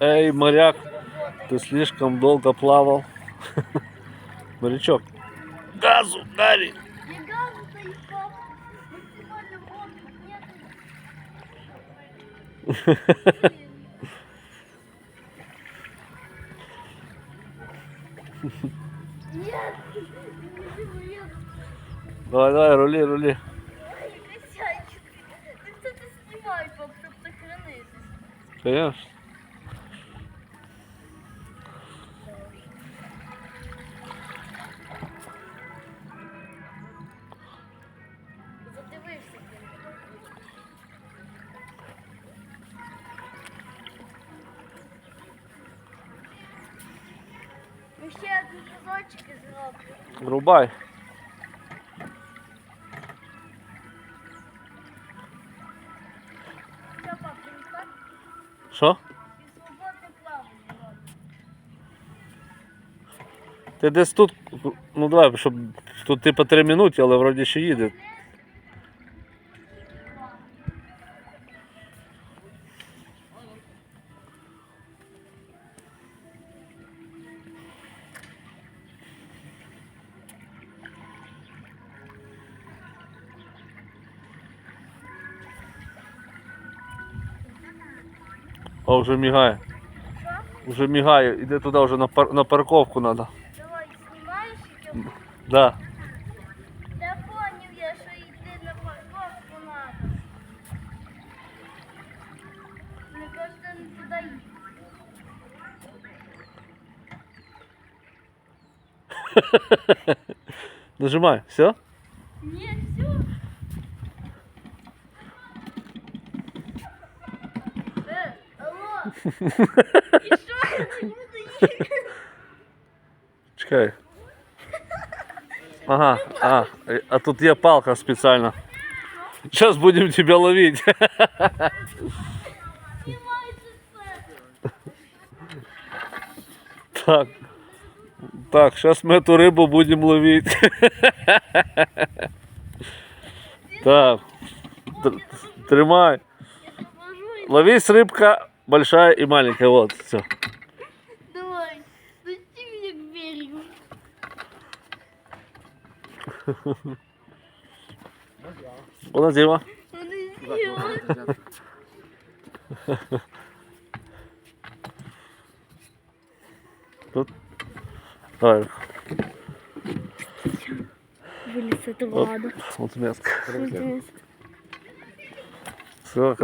Эй, моряк, ты слишком долго плавал. Морячок. Газу, Гарри. Давай, давай, рули, рули. Конечно. Задивився. ще один і зроблю. Врубай. Що, пап, ти не так? Що? І свободне плавання зроблю. Ти десь тут. Ну давай, щоб тут типа 3 минути, але вроді ще їде. О, вже мігає. Що? Вже мігає, іде туди вже на, пар... на парковку треба. Давай, знімаєш і я Да. Та поняв я, що йти на парковку надо. Мені кажется, не туди їхати. Нажимай, все? Ні, І що я не буду їхати? Чекай. Ага, а, а тут є палка спеціальна. Сейчас будем тебя ловить. Знімайте все. Так. Так, сейчас мы эту рыбу будем ловить. Так. Тр- Тримай. Я поможу і Ловись рыбка большая и маленькая. Вот, все. давай. Пусти меня к берегу. Вона Дима. Он идиот. Тут. Давай. Вылез это Вот, ладно. вот место. Все,